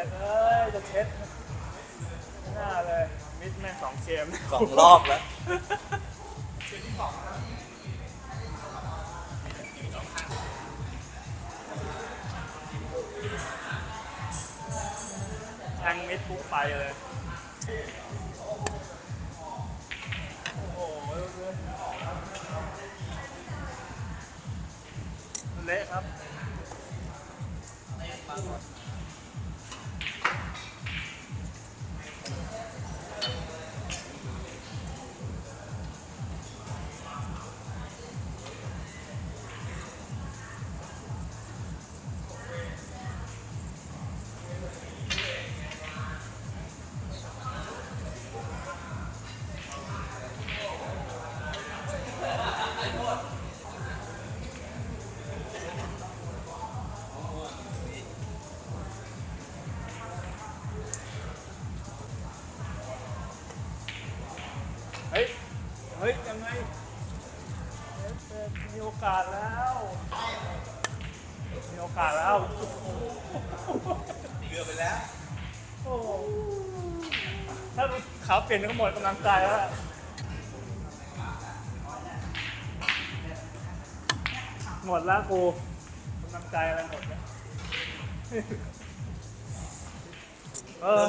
็ดเอ้ยจะเช็ดหน้าเลย มิดแม่งสองเกมสองรอบแล้ว แทงมิดปุ๊บไปเลยเละครับ มีโอกาสแล้ว มีโอกาสแล้วเกือบไปแล้ว โอ้โหถ้าเขาเปลี่ยนก็หมดกำลังใจแล้วอะหมดแล้วกูกำลังใจอะไรหมดเนี่ยเออ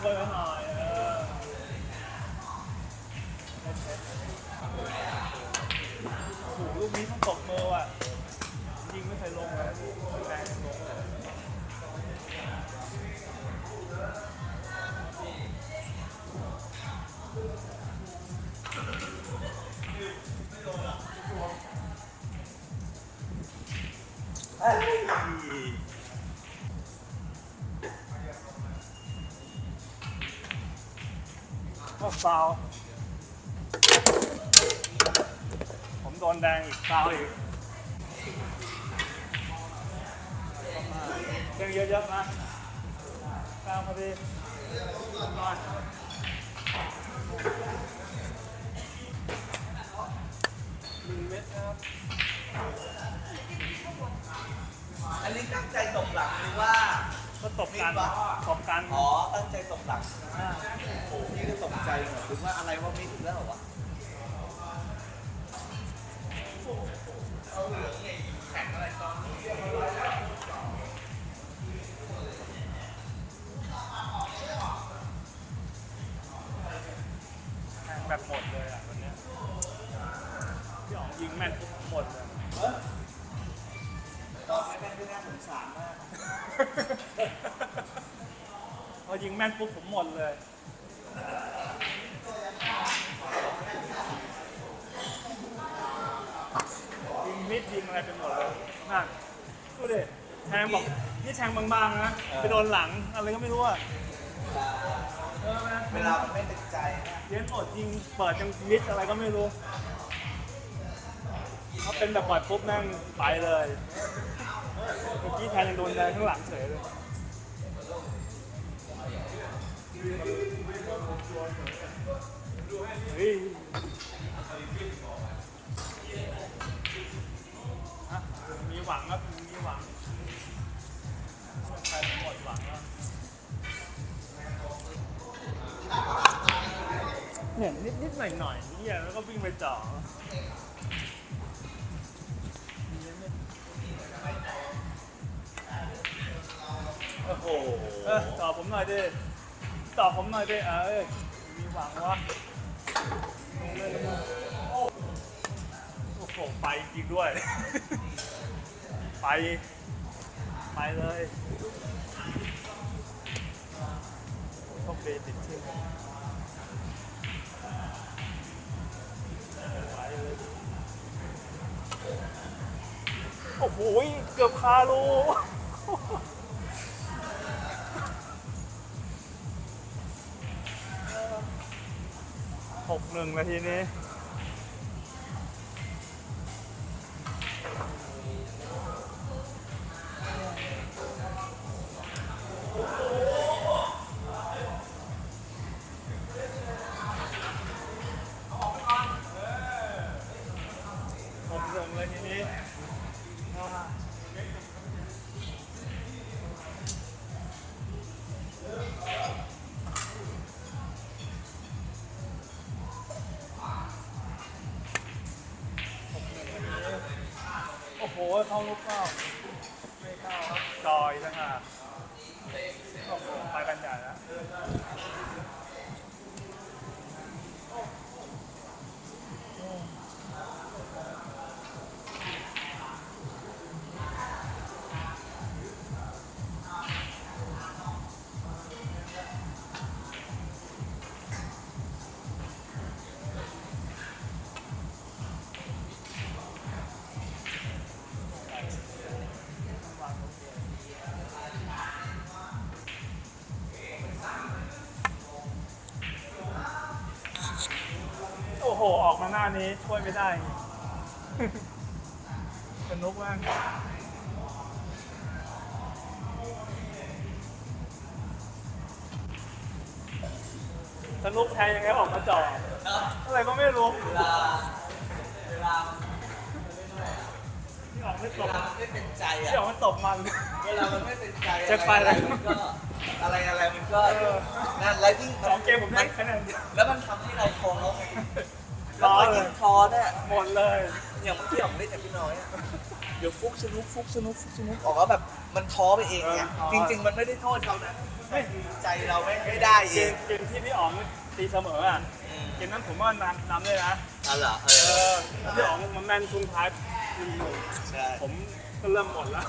ช่วยไว้หน่อยเออโอ้โหลูกนี้ต้องตกมือว่ะยิงไม่เคยลงเลยแรงลงเลย ก็ฟาวผมโดนแดงอีกฟาวอีกเรื่องเยอะๆนะฟาวพอดีนอนหนึ่งเม็ดครับ อันนี้ตั้งใจตกหลังหรือว่า ก็ตบกันตบกันอ๋อ ตั้งใจตกหลังอ่าโอ้พี่ก็ตกใจหมดถึงว่าอะไรว่ามิดอีกแล้วเหรอวะแม่งแบบหมดเลยอะวันเนี้ยพี่อ๋องยิงแม่นปุ๊บหมดเลยเฮ้ย ตอนแม่งไม่น่าสงสารมาก พอยิงแม่นปุ๊บผมหมดเลย ยิงมิดยิงอะไรไปหมดเลยนั่นดูดิแทงบอกนี่แทงบางๆนะเออไปโดนหลังอะไรก็ไม่รู้อะเออเวลามันไม่ตึงใจนะเลี้ยนหมดยิงเปิดยังมิดอะไรก็ไม่รู้เขาเป็นแบบปล่อยปุ๊บแม่งไปเลย เมื่อกี้แทนยังโดนแดงข้างหลังเฉยเลยเฮ้ยฮะมีหวังครับ มีหวังใครหมดหวังแล้วเนี่ยนิดนิดหน่อยหน่อยๆเนี่ยแล้วก็วิ่งไปจ่อ โอ้โหเออตอบผมหน่อยดิตอบผมหน่อยดิเออมีหวังวะลงเลยลงเลยโอ้โหไปจริงด้วย ไป ไปเลยโชคดีติดชื่อไปเลยโอ้โห เกือบคารู หกหนึ่งนาทีนี้หกหนึ่งเลยทีนี้ เข้าลูกเข้าไม่เข้าครับจอยต่างหากโอ้โหไปกันใหญ่แล้ว โอ้โห ออกมาหน้านี้ช่วยไม่ได้สนุกมากสนุกแทนยังไงออกมาจ่ออะไรก็ไม่รู้ เวลา เวลาที่ออกไม่ตเวบลามันไม่เป็นใจที่อะออกมาตบมัน เวลามันไม่เป็นใจจะไปอะไรอะไรมันก็ อะไรอะไรมันก็ เออ นั่นแล้วยิ่งสองเกมผมได้คะแนนเดียว แล้วมันทำให้เราท้อไง ท้แล้วอพอเลยยิ่งท้อเนี่ยหมดเลย อย่างเมื่อกี้ออกเล่นกับพี่น้อยอะเดี๋ยวฟุกสนุกฟุกสนุกฟุกสนุกออกแล้วแบบมันท้อไปเองไงจริง ๆ มันไม่ได้โทษเขานะเฮ้ยใจเราไม่ไม่ได้เอเกงมเกมที่พี่อ๋องตีเสมออะเกมนั้นผมว่านำนำเลยนะอ๋อเหรอเอเอออแล้วพี่อ๋องมันแม่นช่วงท้ายใช่ ผมก็เริ่มหมดแล้ว